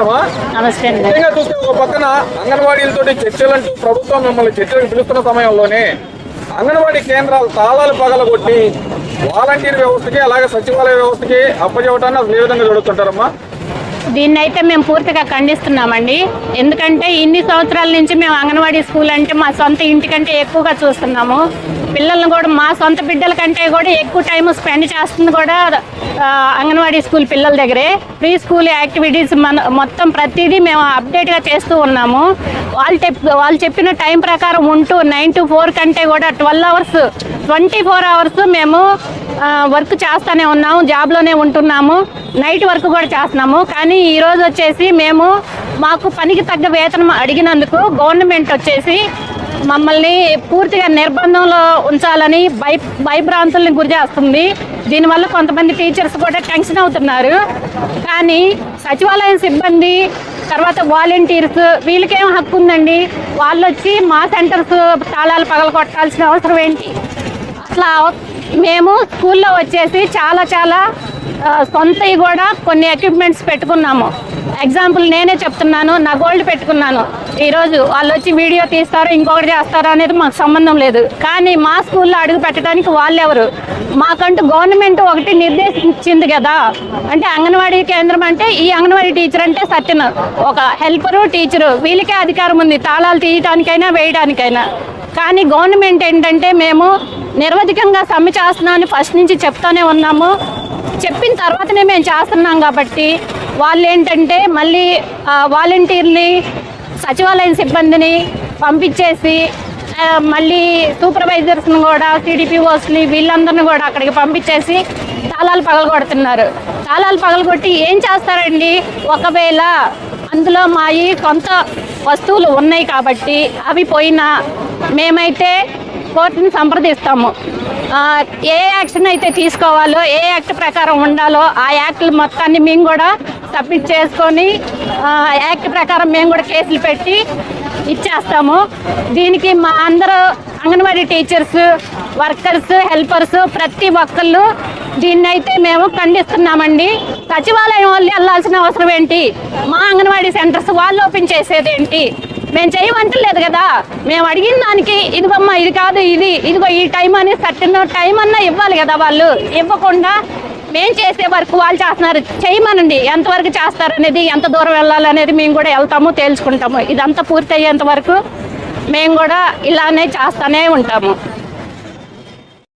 అమ్మా నమస్తే అండి. చూస్తే ఒక పక్కన అంగన్వాడీలతో చర్చలంటూ ప్రభుత్వం మిమ్మల్ని చర్చలకు పిలుస్తున్న సమయంలోనే అంగన్వాడీ కేంద్రాలు తాళాలు పగలగొట్టి వాలంటీర్ వ్యవస్థకి అలాగే సచివాలయ వ్యవస్థకి అప్పచెవటాన్ని అసలు ఏ విధంగా జరుగుతుంటారమ్మా? దీన్ని అయితే మేము పూర్తిగా ఖండిస్తున్నామండి. ఎందుకంటే ఇన్ని సంవత్సరాల నుంచి మేము అంగన్వాడీ స్కూల్ అంటే మా సొంత ఇంటి కంటే ఎక్కువగా చూస్తున్నాము. పిల్లల్ని కూడా మా సొంత బిడ్డల కంటే కూడా ఎక్కువ టైం స్పెండ్ చేస్తుంది కూడా అంగన్వాడీ స్కూల్ పిల్లల దగ్గరే. ప్రీ స్కూల్ యాక్టివిటీస్ మన మొత్తం ప్రతిదీ మేము అప్డేట్గా చేస్తూ ఉన్నాము. వాళ్ళు చెప్ వాళ్ళు చెప్పిన టైం ప్రకారం ఉంటూ నైన్ టు ఫోర్ కంటే కూడా twelve hours twenty four hours మేము వర్క్ చేస్తూనే ఉన్నాము జాబ్లోనే ఉంటున్నాము నైట్ వర్క్ కూడా చేస్తున్నాము. కానీ ఈరోజు వచ్చేసి మేము మాకు పనికి తగ్గ వేతనం అడిగినందుకు గవర్నమెంట్ వచ్చేసి మమ్మల్ని పూర్తిగా నిర్బంధంలో ఉంచాలని భయ భయభ్రాంతుల్ని గురి చేస్తుంది. దీనివల్ల కొంతమంది టీచర్స్ కూడా టెన్షన్ అవుతున్నారు. కానీ సచివాలయం సిబ్బంది తర్వాత వాలంటీర్స్ వీళ్ళకేం హక్కు ఉందండి? వాళ్ళు వచ్చి మా సెంటర్స్ తాళాలు పగల కొట్టాల్సిన అవసరం ఏంటి? అట్లా మేము స్కూల్లో వచ్చేసి చాలా చాలా సొంతవి కూడా కొన్ని ఎక్విప్మెంట్స్ పెట్టుకున్నాము. ఎగ్జాంపుల్ నేనే చెప్తున్నాను నా గోల్డ్ పెట్టుకున్నాను. ఈరోజు వాళ్ళు వచ్చి వీడియో తీస్తారు ఇంకొకటి చేస్తారు అనేది మాకు సంబంధం లేదు. కానీ మా స్కూల్లో అడుగు పెట్టడానికి వాళ్ళు ఎవరు? మాకంటూ గవర్నమెంట్ ఒకటి నిర్దేశించింది కదా. అంటే అంగన్వాడీ కేంద్రం అంటే ఈ అంగన్వాడీ టీచర్ అంటే సత్యన. ఒక హెల్పరు టీచరు వీళ్ళకే అధికారం ఉంది. తాళాలు తీయటానికైనా వేయడానికైనా కానీ గవర్నమెంట్ ఏంటంటే మేము నిర్వధికంగా సమ్మె చేస్తున్నామని ఫస్ట్ నుంచి చెప్తానే ఉన్నాము. చెప్పిన తర్వాతనే మేము చేస్తున్నాం కాబట్టి వాళ్ళు ఏంటంటే మళ్ళీ వాలంటీర్ని సచివాలయం సిబ్బందిని పంపించేసి మళ్ళీ సూపర్వైజర్స్ని కూడా టీడీపీఓస్ని వీళ్ళందరిని కూడా అక్కడికి పంపించేసి తాళాలు పగలగొడుతున్నారు. తాళాలు పగలగొట్టి ఏం చేస్తారండి? ఒకవేళ అందులో మాయి కొంత వస్తువులు ఉన్నాయి కాబట్టి అవి పోయినా మేమైతే కోర్టుని సంప్రదిస్తాము. ఏ యాక్షన్ అయితే తీసుకోవాలో ఏ యాక్ట్ ప్రకారం ఉండాలో ఆ యాక్ట్లు మొత్తాన్ని మేము కూడా సబ్మిట్ చేసుకొని యాక్ట్ ప్రకారం మేము కూడా కేసులు పెట్టి ఇచ్చేస్తాము. దీనికి మా అందరూ అంగన్వాడీ టీచర్స్ వర్కర్స్ హెల్పర్స్ ప్రతి ఒక్కళ్ళు దీన్ని అయితే మేము ఖండిస్తున్నామండి. సచివాలయం వాళ్ళు వెళ్ళాల్సిన అవసరం ఏంటి? మా అంగన్వాడీ సెంటర్స్ వాళ్ళు ఓపెన్ చేసేది ఏంటి? మేము చేయమంటలేదు కదా. మేము అడిగిన దానికి ఇదిగమ్మా ఇది కాదు ఇది ఇదిగో ఈ టైం అని సర్టన్ టైం అన్నా ఇవ్వాలి కదా వాళ్ళు. ఇవ్వకుండా మేము చేసే వరకు వాళ్ళు చేస్తున్నారు. చేయమనండి. ఎంతవరకు చేస్తారు అనేది ఎంత దూరం వెళ్ళాలనేది మేము కూడా వెళ్తాము తేల్చుకుంటాము. ఇదంతా పూర్తి అయ్యేంత వరకు మేము కూడా ఇలానే చేస్తూనే ఉంటాము.